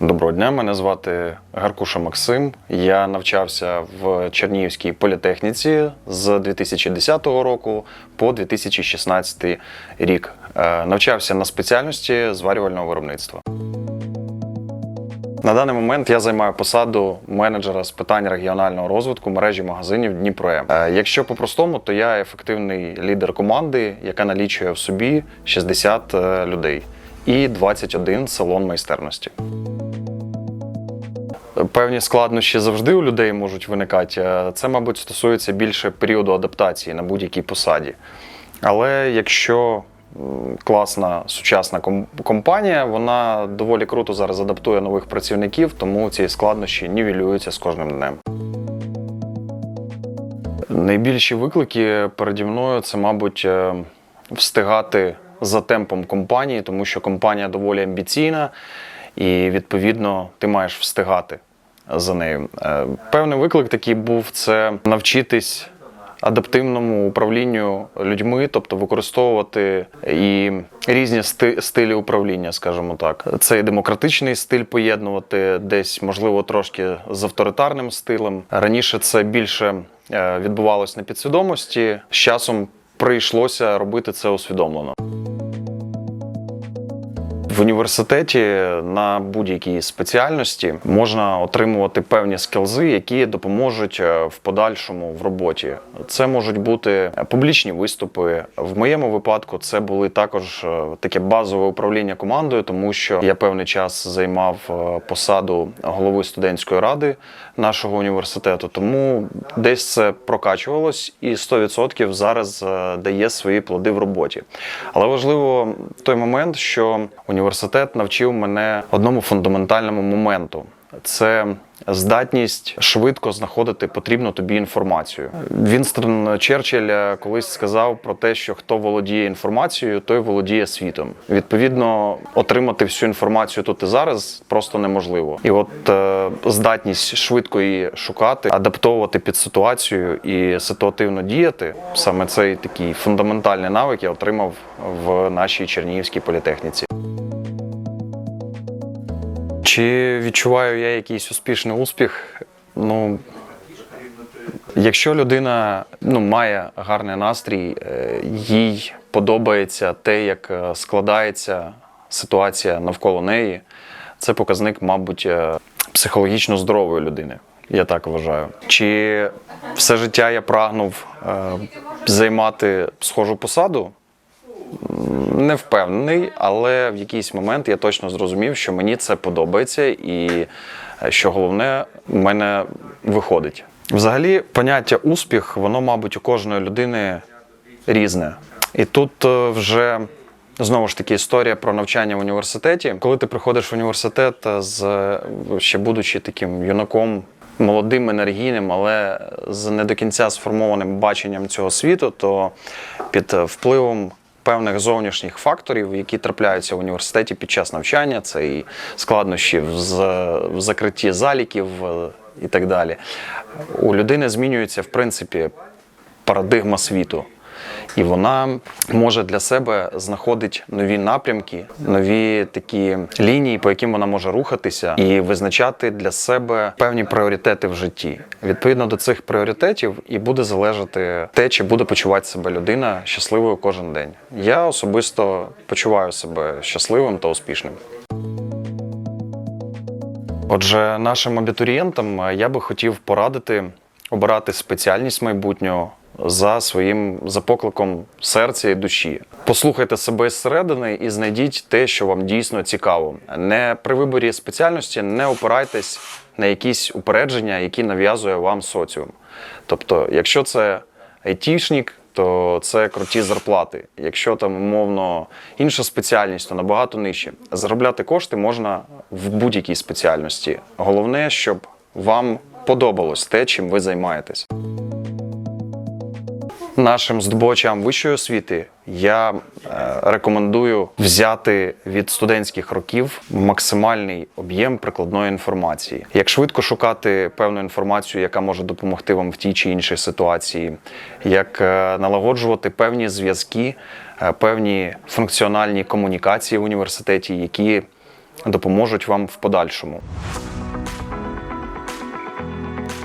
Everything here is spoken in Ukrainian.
Доброго дня, мене звати Гаркуша Максим. Я навчався в Чернігівській політехніці з 2010 року по 2016 рік. Е, Навчався на спеціальності зварювального виробництва. На даний момент я займаю посаду менеджера з питань регіонального розвитку мережі магазинів Дніпром. Е, Якщо по-простому, то я ефективний лідер команди, яка налічує в собі 60 е, людей і 21 салон майстерності. Певні складнощі завжди у людей можуть виникати. Е, Це, мабуть, стосується більше періоду адаптації на будь-якій посаді. Але якщо класна сучасна компанія, вона доволі круто зараз адаптує нових працівників, тому ці складнощі нівелюються з кожним днем. Найбільші виклики переді мною це, мабуть, е, встигати за темпом компанії, тому що компанія доволі амбіційна, і відповідно ти маєш встигати за нею. Е, Певний виклик такий був це навчитись адаптивному управлінню людьми, тобто використовувати і різні стилі управління, скажімо так. Це і демократичний стиль поєднувати, десь можливо трошки з авторитарним стилем. Раніше це більше е, відбувалось на підсвідомості. З часом прийшлося робити це усвідомлено. В університеті на будь-якій спеціальності можна отримувати певні скілзи, які допоможуть е, в подальшому в роботі. Це можуть бути публічні виступи. В моєму випадку це були також е, таке базове управління командою, тому що я певний час займав е, посаду голови студентської ради нашого університету. Тому десь це прокачувалось і 100% зараз дає свої плоди в роботі. Але важливо той момент, що університет навчив мене одному фундаментальному моменту. Це здатність швидко знаходити потрібну тобі інформацію. Вінстон Черчилль колись сказав про те, що хто володіє інформацією, той володіє світом. Відповідно, отримати всю інформацію тут і зараз просто неможливо. І от е, здатність швидко її шукати, адаптовувати під ситуацію і ситуативно діяти саме цей такий фундаментальний навик я отримав в нашій Чернігівській політехніці. Чи відчуваю я якийсь успішний успіх? Ну, якщо людина ну, має гарний настрій, е, їй подобається те, як е, складається ситуація навколо неї, це показник, мабуть, е, психологічно здорової людини. Я так вважаю. Чи все життя я прагнув е, займати схожу посаду? Не впевнений, але в якийсь момент я точно зрозумів, що мені це подобається, і е, що головне в мене виходить. Взагалі, поняття успіх, воно, мабуть, у кожної людини різне. І тут е, вже знову ж таки історія про навчання в університеті. Коли ти приходиш в університет е, з ще будучи таким юнаком. Молодим, енергійним, але з не до кінця сформованим баченням цього світу, то під впливом певних зовнішніх факторів, які трапляються в університеті під час навчання, це і складнощі в, закритті заліків е, і так далі. У людини змінюється, в принципі, парадигма світу. І вона може для себе знаходити нові напрямки, нові такі лінії, по яким вона може рухатися, і визначати для себе певні пріоритети в житті. Відповідно до цих пріоритетів і буде залежати те, чи буде почувати себе людина щасливою кожен день. Я особисто почуваю себе щасливим та успішним. Отже, нашим абітурієнтам е, я би хотів порадити обирати спеціальність майбутнього за своїм за покликом серця і душі. Послухайте себе зсередини і знайдіть те, що вам дійсно цікаво. Не при виборі спеціальності не опирайтесь на якісь упередження, які нав'язує вам соціум. Тобто, якщо це айтішник, то це круті зарплати. Якщо там умовно інша спеціальність, то набагато нижче. Заробляти кошти можна в будь-якій спеціальності. Головне, щоб вам подобалось те, чим ви займаєтесь. Нашим здобувачам вищої освіти я е, рекомендую взяти від студентських років максимальний об'єм прикладної інформації. Як швидко шукати певну інформацію, яка може допомогти вам в тій чи іншій ситуації, як е, налагоджувати певні зв'язки е, певні функціональні комунікації в університеті, які допоможуть вам в подальшому.